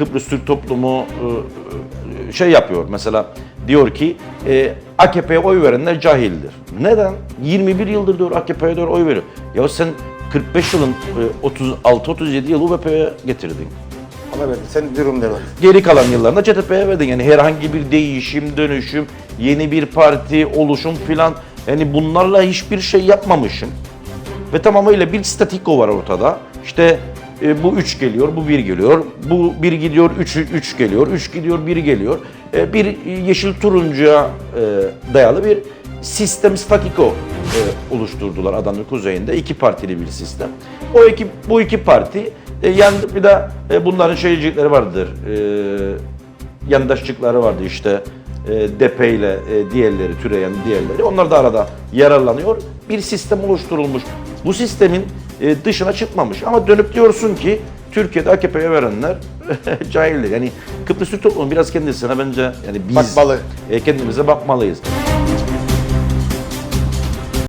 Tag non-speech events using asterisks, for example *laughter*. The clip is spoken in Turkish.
Kıbrıs Türk toplumu e, şey yapıyor. Mesela diyor ki e, AKP'ye oy verenler cahildir. Neden? 21 yıldır diyor AKP'ye diyor oy veriyor. Ya sen 45 yılın e, 36-37 yıl UBP'ye getirdin. Ona verdi. Sen durum devam. Geri kalan yıllarında CTP'ye verdin. Yani herhangi bir değişim, dönüşüm, yeni bir parti, oluşum filan yani bunlarla hiçbir şey yapmamışım. Ve tamamıyla bir statiko var ortada. İşte e, bu 3 geliyor, bu 1 geliyor, bu 1 gidiyor, 3 3 geliyor, 3 gidiyor, 1 geliyor. E, bir yeşil turuncuya e, dayalı bir sistem statiko e, oluşturdular Adana'nın kuzeyinde. iki partili bir sistem. O iki, bu iki parti e, yan, bir de e, bunların şeycikleri vardır. E, yandaşlıkları vardı işte. E, DP ile e, diğerleri, türeyen diğerleri. Onlar da arada yararlanıyor. Bir sistem oluşturulmuş. Bu sistemin e, dışına çıkmamış. Ama dönüp diyorsun ki Türkiye'de AKP'ye verenler *laughs* cahildir. Yani Kıbrıs Türk toplumu biraz kendisine bence yani biz Bakmalı. e, kendimize bakmalıyız.